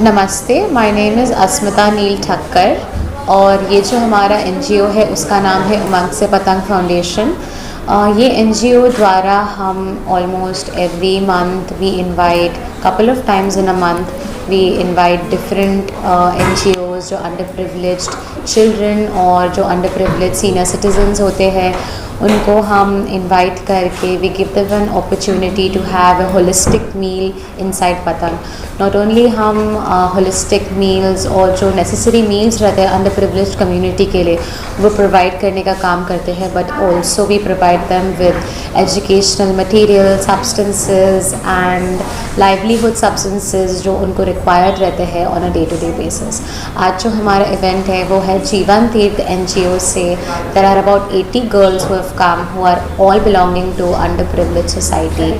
नमस्ते my name is Asmita Neel Thakkar और ये जो हमारा एनजीओ है, उसका नाम है उमंग से पतंग फाउंडेशन ये एनजीओ द्वारा हम almost every month we invite couple of times in a month we invite different NGO underprivileged children और जो अंडर प्रिवलेज सीनियर सिटीजन्स होते हैं, उनको हम इनवाइट करके we give them an opportunity to have a holistic meal inside Patang not only हम holistic meals और जो नेसेसरी मील्स रहते हैं अंडर प्रिवलेज कम्युनिटी के लिए, वो प्रोवाइड करने का काम करते हैं but also we provide them with educational material substances and livelihood substances जो उनको रिक्वायर्ड रहते हैं on a day to day basis आज जो हमारा इवेंट है वो है जीवन तीर्थ and so there are about eighty girls who have come who are all belonging to under privilege society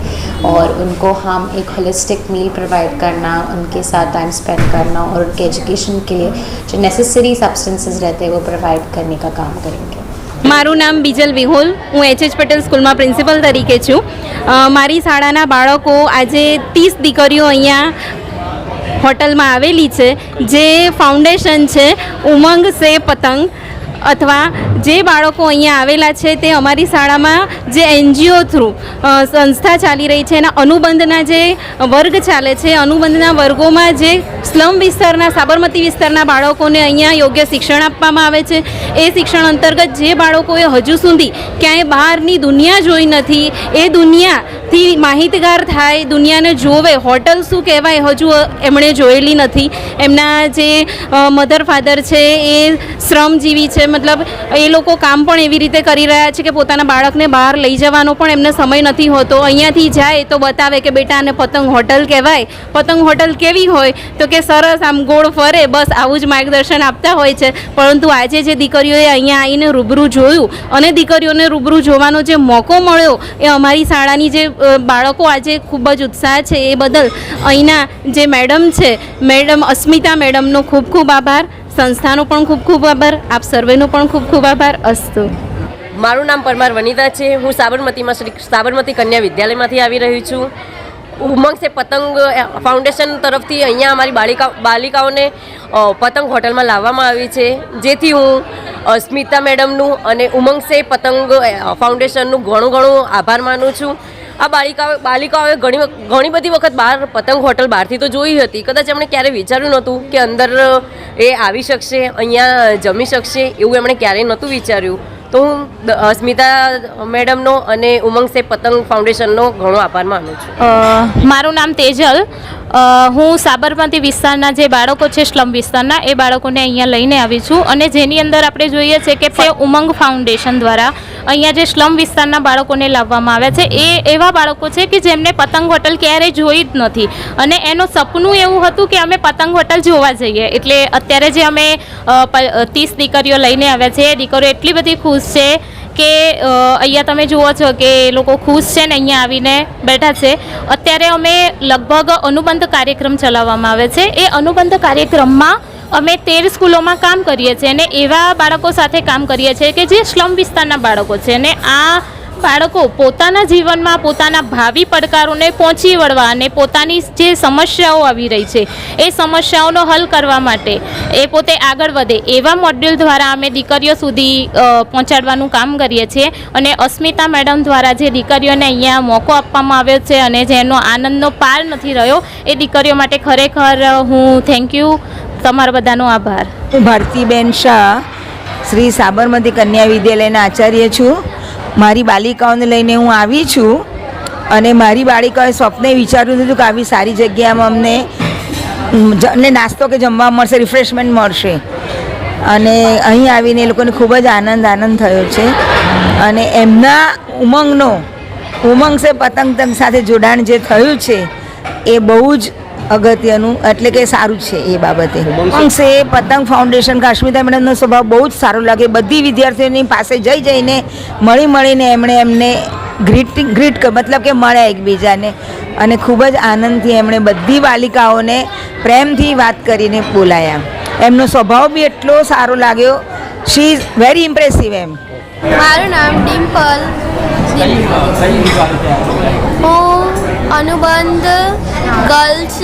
और उनको हम एक होलिस्टिक मील प्रोवाइड करना उनके साथ टाइम स्पेंड करना और उनके एजुकेशन के लिए जो नेसेसरी सब्सटेंसेज रहते हैं वो प्रोवाइड करने का काम करेंगे મારું નામ બીજલ વિહોલ હું એચ એચ પટેલ સ્કૂલમાં પ્રિન્સિપલ તરીકે છું અ, મારી શાળાના બાળકો આજે ત્રીસ દીકરીઓ અહીંયા હોટલમાં આવેલી છે જે ફાઉન્ડેશન છે ઉમંગ સે પતંગ. અથવા જે બાળકો અહીંયા આવેલા છે તે અમારી શાળામાં જે એનજીઓ થ્રુ સંસ્થા ચાલી રહી છે, એના અનુબંધના જે વર્ગ ચાલે છે, અનુબંધના વર્ગોમાં જે સ્લમ વિસ્તારના, સાબરમતી વિસ્તારના બાળકોને અહીંયા યોગ્ય શિક્ષણ આપવામાં આવે છે. એ શિક્ષણ અંતર્ગત જે બાળકોએ હજુ સુધી ક્યાંય બહારની દુનિયા જોઈ નથી, એ દુનિયાથી માહિતગાર થાય, દુનિયાને જોવે, હોટલ શું કહેવાય હજુ એમણે જોયેલી નથી. એમના જે મધર ફાધર છે, એ શ્રમજીવી છે મતલબ, એ લોકો કામ પણ એવી રીતે કરી રહ્યા છે કે પોતાના બાળકને બહાર લઈ જવાનો પણ એમને સમય નથી હોતો. અહીંયાથી જાય તો બતાવે કે બેટા આને પતંગ હોટલ કહેવાય. પતંગ હોટલ કેવી હોય? તો કે સરસ, આમ ગોળ ફરે, બસ આવું જ માર્ગદર્શન આપતા હોય છે. પરંતુ આજે જે દીકરીઓએ અહીંયા આવીને રૂબરૂ જોયું અને દીકરીઓને રૂબરૂ જોવાનો જે મોકો મળ્યો, એ અમારી શાળાની જે બાળકો આજે ખૂબ જ ઉત્સાહ છે એ બદલ અહીંના જે મેડમ છે, મેડમ અસ્મિતા મેડમનો ખૂબ ખૂબ આભાર. સંસ્થાનો પણ ખૂબ ખૂબ આભાર. આપ સર્વેનો પણ ખૂબ ખૂબ આભાર. અસ્તુ. મારું નામ પરમાર વનિતા છે. હું સાબરમતીમાં શ્રી સાબરમતી કન્યા વિદ્યાલયમાંથી આવી રહી છું. ઉમંગ સે પતંગ ફાઉન્ડેશન તરફથી અહીંયા અમારી બાલિકા, બાલિકાઓને પતંગ હોટલમાં લાવવામાં આવી છે. જેથી હું સ્મિતા મેડમનું અને ઉમંગ સે પતંગ ફાઉન્ડેશનનું ઘણું ઘણું આભાર માનું છું. આ બાલિકાઓ બાલિકાઓએ ઘણી ઘણી બધી વખત બહાર પતંગ હોટલ બહારથી તો જોઈ હતી. કદાચ એમણે ક્યારેય વિચાર્યું નહોતું કે અંદર એ આવી શકશે, અહીંયા જમી શકશે, એવું એમણે ક્યારેય નહોતું વિચાર્યું. તો હું સ્મિતા મેડમનો અને ઉમંગ સે પતંગ ફાઉન્ડેશનનો ઘણો આભાર માનું છું. મારું નામ તેજલ. હું સાબરમતી વિસ્તારના જે બાળકો છે, સ્લમ વિસ્તારના, એ બાળકોને અહીંયા લઈને આવી છું અને જેની અંદર આપણે જોઈએ છે કે તે ઉમંગ ફાઉન્ડેશન દ્વારા અહીંયા જે સ્લમ વિસ્તારના બાળકોને લાવવામાં આવ્યા છે, એ એવા બાળકો છે કે જેમને પતંગ હોટલ ક્યારેય જોઈ જ નથી. અને એનું સપનું એવું હતું કે અમે પતંગ હોટલ જોવા જઈએ. એટલે અત્યારે જે અમે ત્રીસ દીકરીઓ લઈને આવ્યા છે, એ દીકરીઓ એટલી બધી ખુશ છે કે અહીંયા તમે જુઓ છો કે એ લોકો ખુશ છે ને અહીંયા આવીને બેઠા છે. અત્યારે અમે લગભગ અનુબંધ કાર્યક્રમ ચલાવવામાં આવે છે. એ અનુબંધ કાર્યક્રમમાં અમે તેર સ્કૂલોમાં કામ કરીએ છીએ અને એવા બાળકો સાથે કામ કરીએ છીએ કે જે સ્લમ વિસ્તારના બાળકો છે. અને આ બાળકો પોતાના જીવનમાં પોતાના ભાવિ પડકારોને પહોંચી વળવા અને પોતાની જે સમસ્યાઓ આવી રહી છે, એ સમસ્યાઓનો હલ કરવા માટે એ પોતે આગળ વધે એવા મોડ્યુલ દ્વારા અમે દીકરીઓ સુધી પહોંચાડવાનું કામ કરીએ છીએ અને અસ્મિતા મેડમ દ્વારા જે દીકરીઓને અહીંયા મોકો આપવામાં આવ્યો છે અને જેનો આનંદનો પાર નથી રહ્યો, એ દીકરીઓ માટે ખરેખર હું થેન્ક યુ તમારા બધાનો આભાર. હું ભારતીબેન શાહ, શ્રી સાબરમતી કન્યા વિદ્યાલયના આચાર્ય છું. મારી બાલિકાઓને લઈને હું આવી છું અને મારી બાળિકાએ સ્વપ્ને વિચાર્યું હતું કે આવી સારી જગ્યામાં અમને ને નાસ્તો કે જમવા મળશે રિફ્રેશમેન્ટ મળશે. અને અહીં આવીને એ લોકોને ખૂબ જ આનંદ આનંદ થયો છે. અને એમના ઉમંગનો, ઉમંગ સે પતંગ તંગ સાથે જોડાણ જે થયું છે, એ બહુ જ અગત્યનું એટલે કે સારું છે એ બાબતે. ઉમંગ સે પતંગ ફાઉન્ડેશન કાશ્મીતા મેડમનો સ્વભાવ બહુ જ સારો લાગે. બધી વિદ્યાર્થીઓની પાસે જઈ જઈને મળી મળીને એમણે એમને ગ્રીટ ગ્રીટ મતલબ કે મળ્યા એકબીજાને. અને ખૂબ જ આનંદથી એમણે બધી બાલિકાઓને પ્રેમથી વાત કરીને બોલાયા. એમનો સ્વભાવ બી એટલો સારો લાગ્યો. શી ઇઝ વેરી ઇમ્પ્રેસિવ એમ. મારું નામ ડિમ્પલ. હું અનુબંધ ગર્લ્સ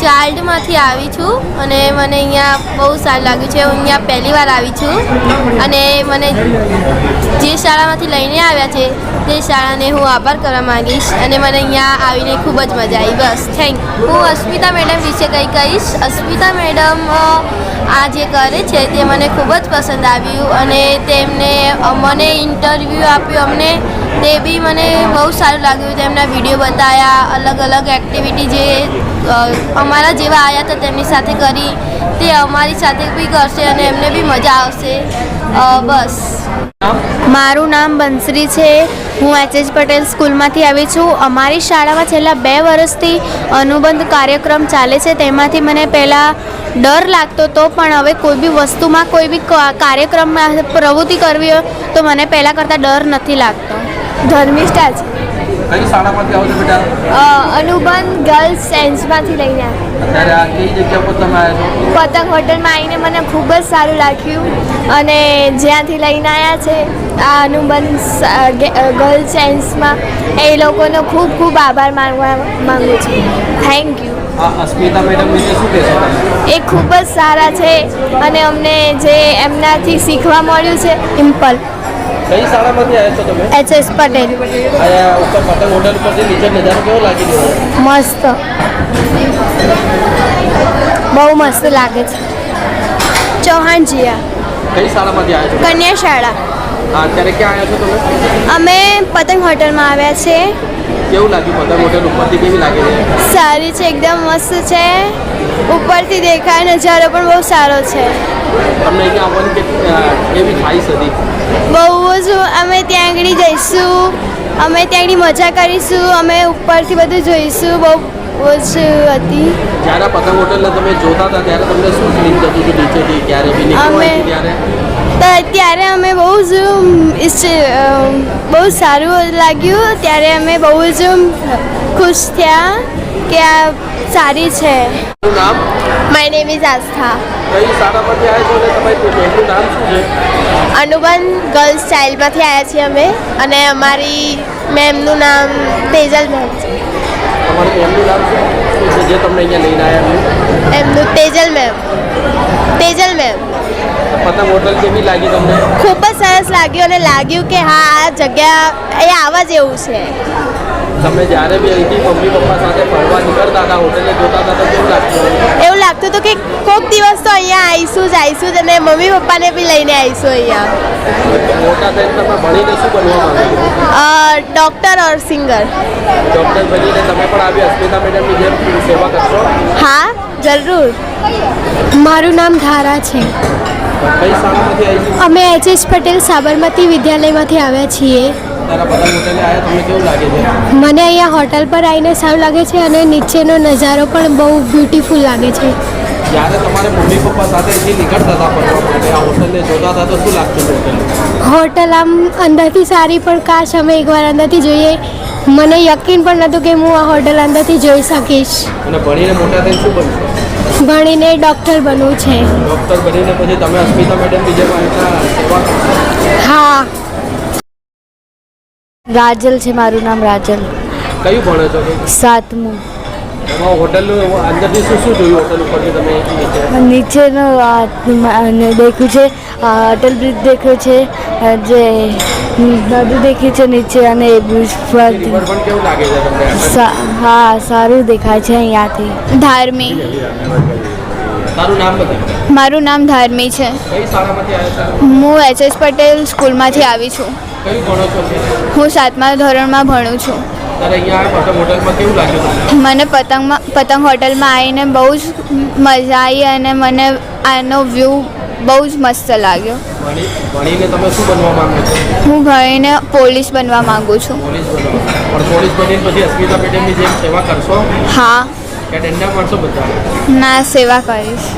ચાઇલ્ડમાંથી આવી છું અને મને અહીંયા બહુ સારું લાગ્યું છે. હું અહીંયા પહેલી વાર આવી છું અને મને જે શાળામાંથી લઈને આવ્યા છે, તે શાળાને હું આભાર કરવા માગીશ અને મને અહીંયા આવીને ખૂબ જ મજા આવી. બસ થેન્ક હું અસ્મિતા મેડમ વિશે કંઈ કહીશ. અસ્મિતા મેડમ આ જે કરે છે, તે મને ખૂબ જ પસંદ આવ્યું અને તેમને મને ઇન્ટરવ્યૂ આપ્યું અમને, તે બી મને બહુ સારું લાગ્યું. તેમના વીડિયો બતાવ્યા અલગ અલગ એક્ટિવિટી જે અમારા જેવા આવ્યા હતા તેમની સાથે કરી. તે અમારી સાથે બી કરશે અને એમને બી મજા આવશે. બસ. મારું નામ બંસરી છે. હું એચ એચ પટેલ સ્કૂલમાંથી આવી છું. અમારી શાળામાં છેલ્લા બે વર્ષથી અનુબંધ કાર્યક્રમ ચાલે છે. તેમાંથી મને પહેલાં ડર લાગતો હતો પણ હવે કોઈ બી વસ્તુમાં કોઈ બી કા- કાર્યક્રમમાં પ્રવૃત્તિ કરવી હોય તો મને પહેલાં કરતાં ડર નથી લાગતો. ધર્મિષ્ઠા છે. કઈ શાળામાંથી આવો છો બેટા? અનુબંધ ગર્લ્સ સાયન્સમાંથી લઈને અત્યારે આ કઈ જગ્યા પર તમે આવ્યા છો? પતંગ હોટલમાં આવીને મને ખૂબ જ સારું લાગ્યું. અને જ્યાંથી લઈને આવ્યા છે આ અનુબંધ ગર્લ્સ સાયન્સમાં એ લોકોનો ખૂબ ખૂબ આભાર માનવા માગું છું. થેન્ક યુ અસ્મિતા મેડમ વિશે શું કહેશો એ ખૂબ જ સારા છે અને અમને જે એમનાથી શીખવા મળ્યું છે ઇમ્પલ કઈ શાળામાંથી આવ્યા છો તમે? એચએસ પટેલ. આયા ઉપર પતંગ હોટલ ઉપરથી નીચે નજારો કેવો લાગી રહ્યો? મસ્ત. બહુ મસ્ત લાગે છે. ચૌહાણ જીયા કઈ શાળામાંથી આવ્યા છો કન્યા શાળા અત્યારે ક્યાં આવ્યા છો તમે? અમે પતંગ હોટલમાં આવ્યા છે. કેવું લાગ્યું પતંગ હોટલ ઉપરથી કેવી લાગે છે સારી છે એકદમ મસ્ત છે. ઉપરથી દેખાય નજારો પણ બહુ સારો છે. તમને અહીંયા આવવાની કેવી ખાઈશ હતી બહુ જ અમે ત્યાં આગળ જઈશું અમે ત્યાં આગળ મજા કરીશું અમે ઉપરથી બધું જોઈશું બહુ બહુ જ હતી. જ્યારે પતંગ હોટલને તમે જોતા હતા ત્યારે તમને શું ફિલિંગ થતું હતું નીચેથી? ક્યારે બી અમે- તો ત્યારે અમે બહુ જ બહુ સારું લાગ્યું. ત્યારે અમે બહુ જ ખુશ થયા કે આ સારી છે. શું નામ? માય નેમ ઇઝ આસ્થા કઈ શાળામાંથી આવ્યા છો? અને તમારી નામ શું છે? અનુબંધ ગર્લ્સ ચાઇલ્ડમાંથી આવ્યા છીએ અમે અને અમારી મેમનું નામ તેજલ મેમ છે. એમનું Tejal ma'am Tejal ma'am Patang hotel કેવી લાગી તમને? ખૂબ જ સરસ લાગ્યું અને લાગ્યું કે હા આ જગ્યા એ આવા જેવું છે. તમે જ્યારે બી અહીંથી મમ્મી પપ્પા સાથે ફરવા નીકળતા હતા હોટેલે જોતા હતા તો કેવું લાગતું લાગતું હતું કે કોઈક દિવસ તો અહીંયા આવીશું જ આવીશું જ અને મમ્મી પપ્પાને બી લઈને આવીશું અહીંયા. ડોક્ટર ઓર સિંગર. ડૉક્ટર બનીને તમે પણ આવી અસ્મિતા મેડમની જેમ સેવા કરશો? હા જરૂર. મારું નામ ધારા છે. અમે એચ એસ પટેલ સાબરમતી વિદ્યાલયમાંથી આવ્યા છીએ. મને અહીંયા હોટલ પર આવીને સારું લાગે છે અને નીચેનો નજારો પણ બહુ બ્યુટીફુલ લાગે છે. જ્યારે તમારે મમ્મી પપ્પા સાથે અહીંથી નીકળતા હતા ફરવા માટે આ હોટલને જોતા હતા તો શું લાગતું હોટલ આમ અંદરથી સારી પણ કાશ અમે એકવાર અંદરથી જોઈએ. મને યકીન પણ નહોતું કે હું આ હોટલ અંદરથી જોઈ શકીશ. અને ભણીને મોટા થઈને શું બનશો? ભણીને ડૉક્ટર બનવું છે. ડૉક્ટર બનીને પછી તમે અસ્મિતા મેડમ બીજે સેવા રાજલ છે મારું નામ રાજલ. કયું ભણો છો? સાતમું. એમાં અંદરથી શું શું જોયું હોટલ ઉપરથી તમે નીચે? નીચેનું દેખ્યું છે અટલ બ્રિજ દેખ્યો છે જે નદી દેખી છે નીચે અને બ્રિજ રિવર પણ કેવું લાગે છે તમને હા સારું દેખાય છે અહીંયાથી. ધાર્મી. મારું નામ ધાર્મી છે. હું એચ એસ પટેલ સ્કૂલમાંથી આવી છું. હું સાતમા ધોરણમાં ભણું છું. મને પતંગમાં પતંગ હોટલમાં આવીને બહુ જ મજા આવી અને મને આનો વ્યૂ બહુ જ મસ્ત લાગ્યો. હું ભણીને પોલીસ બનવા માંગુ છું. હા. ના સેવા કરીશ.